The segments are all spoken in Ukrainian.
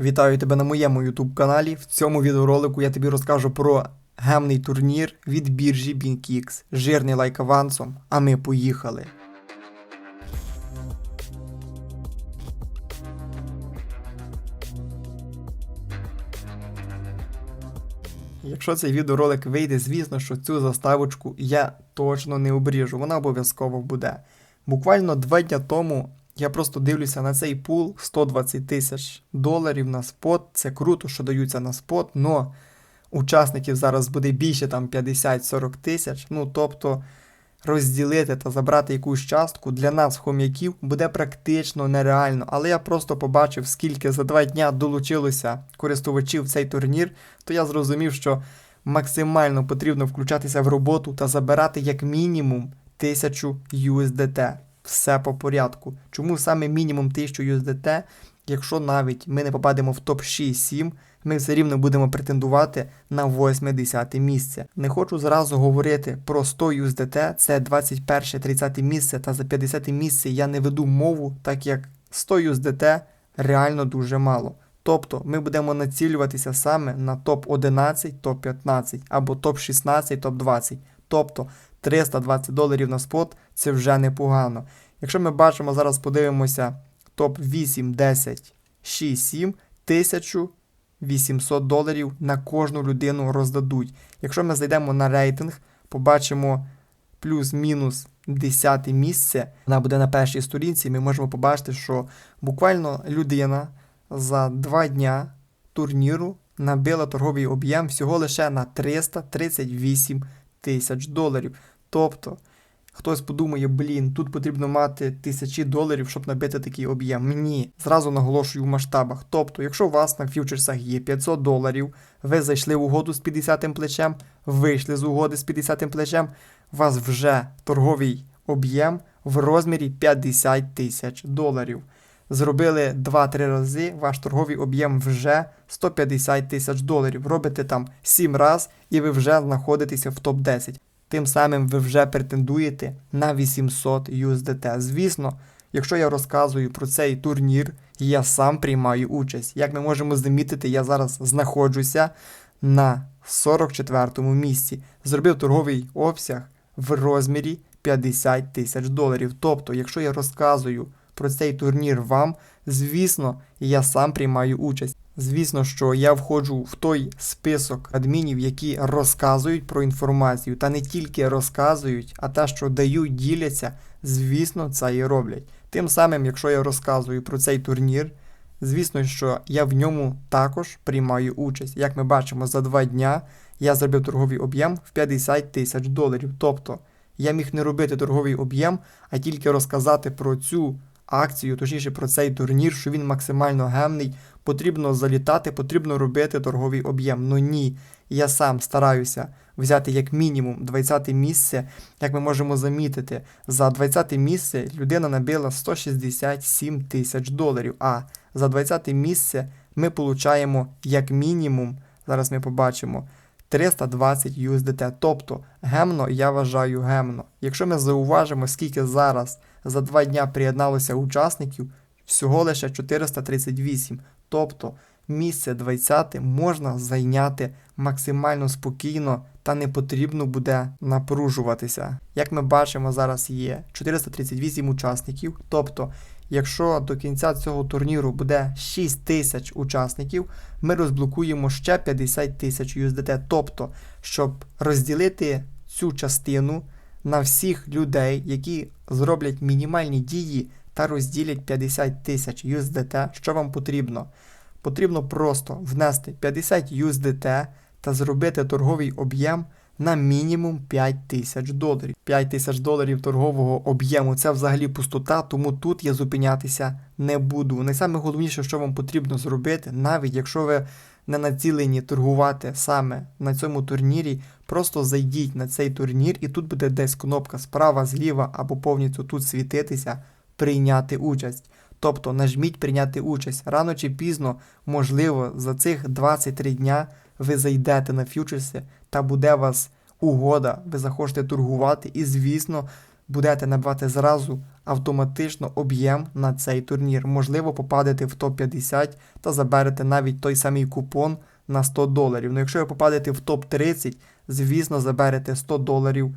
Вітаю тебе на моєму YouTube каналі. В цьому відеоролику я тобі розкажу про гемний турнір від біржі BinkX. Жирний лайк авансом, а ми поїхали. Якщо цей відеоролик вийде, звісно, що цю заставочку я точно не обріжу, вона обов'язково буде. Буквально два дня тому я просто дивлюся на цей пул 120 тисяч доларів на спот. Це круто, що даються на спот, но учасників зараз буде більше там 50-40 тисяч. Ну тобто розділити та забрати якусь частку для нас, хом'яків, буде практично нереально. Але я просто побачив, скільки за два дня долучилося користувачів в цей турнір, то я зрозумів, що максимально потрібно включатися в роботу та забирати як мінімум 1000 USDT. Все по порядку. Чому саме мінімум 1000 USDT? Якщо навіть ми не попадемо в топ 6-7, ми все рівно будемо претендувати на 8-10 місце. Не хочу зразу говорити про 100 USDT, це 21-30 місце, та за 50 місце я не веду мову, так як 100 USDT реально дуже мало. Тобто ми будемо націлюватися саме на топ-11, топ-15 або топ-16, топ-20. Тобто 320 доларів на спот це вже непогано. Якщо ми бачимо, зараз подивимося топ-8, 10, 6, 7, 1800 доларів на кожну людину роздадуть. Якщо ми зайдемо на рейтинг, побачимо плюс-мінус 10 місце, вона буде на першій сторінці, ми можемо побачити, що буквально людина за 2 дня турніру набила торговий об'єм всього лише на 338 тисяч доларів. Тобто, хтось подумає, блін, тут потрібно мати тисячі доларів, щоб набити такий об'єм. Ні, зразу наголошую в масштабах. Тобто, якщо у вас на фьючерсах є 500 доларів, ви зайшли в угоду з 50 плечем, вийшли з угоди з 50 плечем, у вас вже торговий об'єм в розмірі 50 тисяч доларів. Зробили 2-3 рази, ваш торговий об'єм вже 150 тисяч доларів. Робите там 7 разів і ви вже знаходитеся в топ-10. Тим самим ви вже претендуєте на 800 USDT. Звісно, якщо я розказую про цей турнір, я сам приймаю участь. Як ми можемо замітити, я зараз знаходжуся на 44-му місці. Зробив торговий обсяг в розмірі 50 тисяч доларів. Тобто, якщо я розказую про цей турнір вам, звісно, я сам приймаю участь. Звісно, що я входжу в той список адмінів, які розказують про інформацію, та не тільки розказують, а те, що дають, діляться, звісно, це і роблять. Тим самим, якщо я розказую про цей турнір, звісно, що я в ньому також приймаю участь. Як ми бачимо, за два дня я зробив торговий об'єм в 50 тисяч доларів. Тобто я міг не робити торговий об'єм, а тільки розказати про цю акцію, точніше про цей турнір, що він максимально гемний. Потрібно залітати, потрібно робити торговий об'єм. Ну ні, я сам стараюся взяти як мінімум 20 місце. Як ми можемо замітити, за 20 місце людина набила 167 тисяч доларів. А за 20 місце ми получаємо як мінімум, зараз ми побачимо. 320 USDT. Тобто гемно я вважаю гемно. Якщо ми зауважимо, скільки зараз за 2 дня приєдналося учасників, всього лише 438. Тобто місце 20 можна зайняти максимально спокійно та не потрібно буде напружуватися. Як ми бачимо, зараз є 438 учасників. Тобто, якщо до кінця цього турніру буде 6 тисяч учасників, ми розблокуємо ще 50 тисяч USDT. Тобто, щоб розділити цю частину на всіх людей, які зроблять мінімальні дії та розділять 50 тисяч USDT, що вам потрібно? Потрібно просто внести 50 USDT та зробити торговий об'єм на мінімум 5 тисяч доларів. 5 тисяч доларів торгового об'єму це взагалі пустота, тому тут я зупинятися не буду. Найсайголовніше, що вам потрібно зробити, навіть якщо ви не націлені торгувати саме на цьому турнірі, просто зайдіть на цей турнір, і тут буде десь кнопка справа, зліва або повністю тут світитися, прийняти участь. Тобто нажміть прийняти участь. Рано чи пізно, можливо, за цих 23 дня ви зайдете на фьючерси та буде у вас угода, ви захочете торгувати, і, звісно, будете набивати зразу автоматично об'єм на цей турнір. Можливо, попадете в топ-50 та заберете навіть той самий купон на 100 доларів. Ну, якщо ви попадете в топ-30, звісно, заберете 100 доларів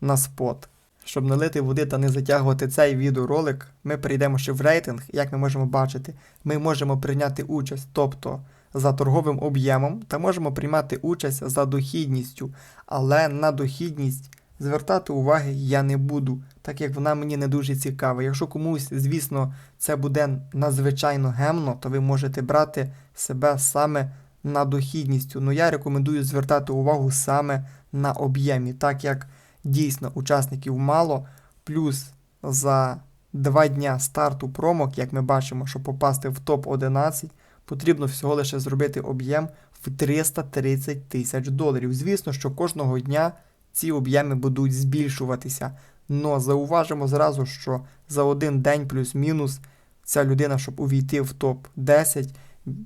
на спот. Щоб налити води та не затягувати цей відеоролик, ми перейдемо ще в рейтинг. Як ми можемо бачити, ми можемо прийняти участь, тобто за торговим об'ємом, та можемо приймати участь за дохідністю, але на дохідність звертати уваги я не буду, так як вона мені не дуже цікава. Якщо комусь, звісно, це буде надзвичайно гемно, то ви можете брати себе саме на дохідністю. Ну я рекомендую звертати увагу саме на об'ємі, так як дійсно учасників мало, плюс за два дня старту промок, як ми бачимо, щоб попасти в топ-11, потрібно всього лише зробити об'єм в 330 тисяч доларів. Звісно, що кожного дня ці об'єми будуть збільшуватися. Но зауважимо зразу, що за один день плюс-мінус ця людина, щоб увійти в топ-10,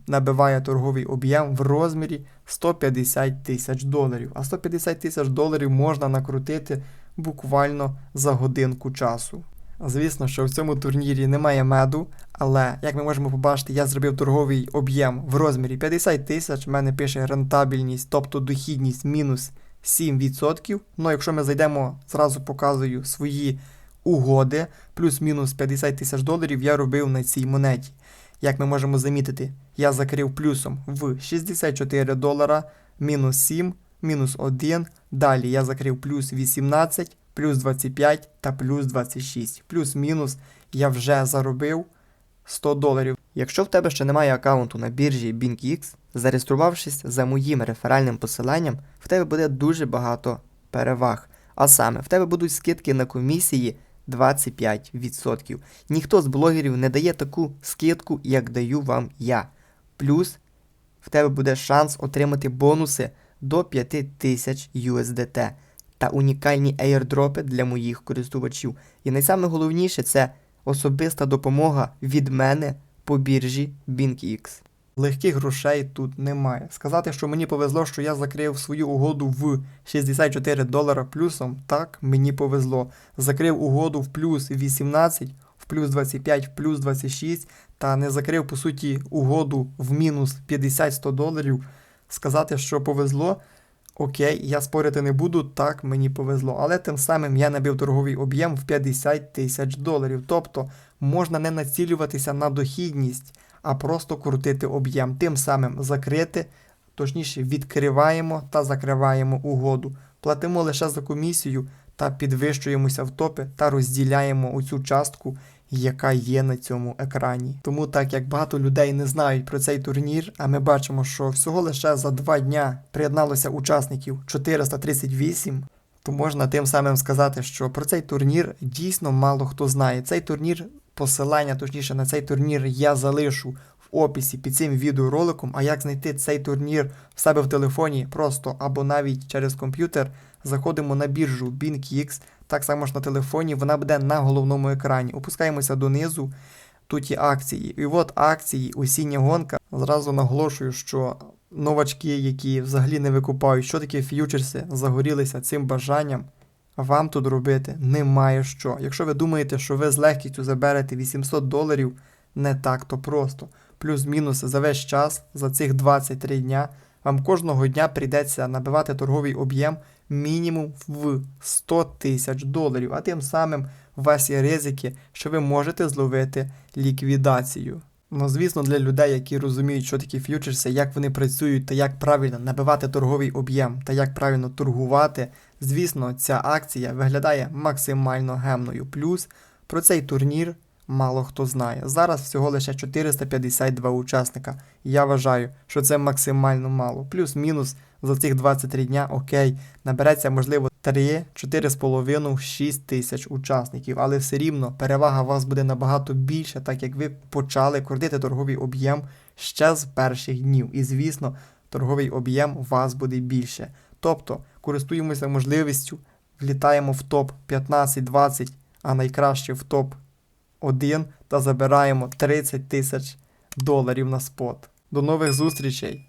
набиває торговий об'єм в розмірі 150 тисяч доларів. А 150 тисяч доларів можна накрутити буквально за годинку часу. Звісно, що в цьому турнірі немає меду, але як ми можемо побачити, я зробив торговий об'єм в розмірі 50 тисяч. В мене пише рентабельність, тобто дохідність мінус 7%. Ну, якщо ми зайдемо, зразу показую свої угоди, плюс-мінус 50 тисяч доларів я робив на цій монеті. Як ми можемо замітити, я закрив плюсом в 64 долара, мінус 7, мінус 1. Далі я закрив плюс 18, плюс 25 та плюс 26. Плюс-мінус я вже заробив 100 доларів. Якщо в тебе ще немає аккаунту на біржі BinkX, зареєструвавшись за моїм реферальним посиланням, в тебе буде дуже багато переваг. А саме, в тебе будуть скидки на комісії 25%. Ніхто з блогерів не дає таку скидку, як даю вам я. Плюс в тебе буде шанс отримати бонуси до 5000 USDT та унікальні airdропи для моїх користувачів. І найснайголовніше це особиста допомога від мене по біржі BinkX. Легких грошей тут немає. Сказати, що мені повезло, що я закрив свою угоду в 64 долара плюсом, так, мені повезло. Закрив угоду в плюс 18, в плюс 25, в плюс 26, та не закрив, по суті, угоду в мінус 50-100 доларів. Сказати, що повезло, окей, я спорити не буду, так, мені повезло. Але тим самим я набив торговий об'єм в 50 тисяч доларів. Тобто можна не націлюватися на дохідність а просто крутити об'єм. Тим самим закрити, точніше, відкриваємо та закриваємо угоду. Платимо лише за комісію та підвищуємося в топи та розділяємо оцю частку, яка є на цьому екрані. Тому так як багато людей не знають про цей турнір, а ми бачимо, що всього лише за два дня приєдналося учасників 438. То можна тим самим сказати, що про цей турнір дійсно мало хто знає. Цей турнір Посилання, точніше, на цей турнір я залишу в описі під цим відеороликом. А як знайти цей турнір в себе в телефоні, просто або навіть через комп'ютер, заходимо на біржу BinkX, так само ж на телефоні, вона буде на головному екрані. Опускаємося донизу. Тут є акції. І от акції, осіння гонка. Зразу наголошую, що новачки, які взагалі не викупають, що таке ф'ючерси, загорілися цим бажанням. Вам тут робити немає що. Якщо ви думаєте, що ви з легкістю заберете 800 доларів, не так то просто. Плюс-мінус за весь час, за цих 23 дня, вам кожного дня прийдеться набивати торговий об'єм мінімум в 100 тисяч доларів. А тим самим у вас є ризики, що ви можете зловити ліквідацію. Ну, звісно, для людей, які розуміють, що такі ф'ючерси, як вони працюють та як правильно набивати торговий об'єм та як правильно торгувати, звісно, ця акція виглядає максимально гемною. Плюс про цей турнір мало хто знає. Зараз всього лише 452 учасника. Я вважаю, що це максимально мало. Плюс-мінус за цих 23 дня, окей, набереться, можливо, 3, 4,5, 6 тисяч учасників, але все рівно перевага у вас буде набагато більша, так як ви почали крутити торговий об'єм ще з перших днів. І, звісно, торговий об'єм у вас буде більше. Тобто користуємося можливістю, влітаємо в топ 15-20, а найкраще в топ 1 та забираємо 30 тисяч доларів на спот. До нових зустрічей